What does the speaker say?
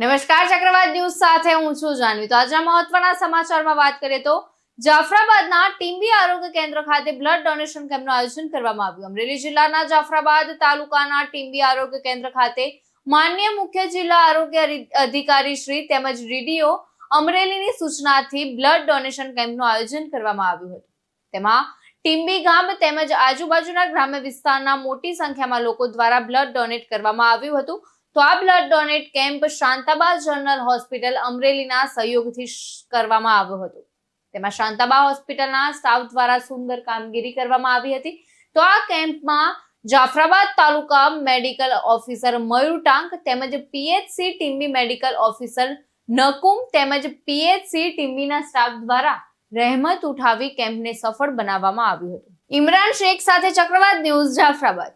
નમસ્કાર, ચક્રવાત ન્યૂઝ સાથે હું છું જાનવી. તો આજના મહત્વના સમાચારમાં વાત કરીએ તો જાફરાબાદના ટીમ્બી આરોગ્ય કેન્દ્ર ખાતે બ્લડ ડોનેશન કેમ્પનું આયોજન કરવામાં આવ્યું. અમરેલી જિલ્લાના જાફરાબાદ તાલુકાના ટીમ્બી આરોગ્ય કેન્દ્ર ખાતે માન્ય મુખ્ય જિલ્લા આરોગ્ય અધિકારી શ્રી તેમજ ડીડીઓ અમરેલીની સૂચનાથી બ્લડ ડોનેશન કેમ્પનું આયોજન કરવામાં આવ્યું હતું. તેમાં ટીમ્બી ગામ તેમજ આજુબાજુના ગ્રામ્ય વિસ્તારના મોટી સંખ્યામાં લોકો દ્વારા બ્લડ ડોનેટ કરવામાં આવ્યું હતું. તો આ blood donate camp Shantaba general hospital અમરેલીના સહયોગથી કરવામાં આવ્યો હતો. તેમાં શાંતાબા હોસ્પિટલના સ્ટાફ દ્વારા સુંદર કામગીરી કરવામાં આવી હતી. તો આ કેમ્પમાં જાફરાબાદ તાલુકા મેડિકલ ઓફિસર મયુર ટાંક તેમજ PHC Timbi medical officer Nakum તેમજ પીએચસી ટીમ્બીના સ્ટાફ દ્વારા રહેમત ઉઠાવી કેમ્પને સફળ બનાવવામાં આવ્યું હતું. ઇમરાન શેખ સાથે ચક્રવાત ન્યૂઝ જાફરાબાદ.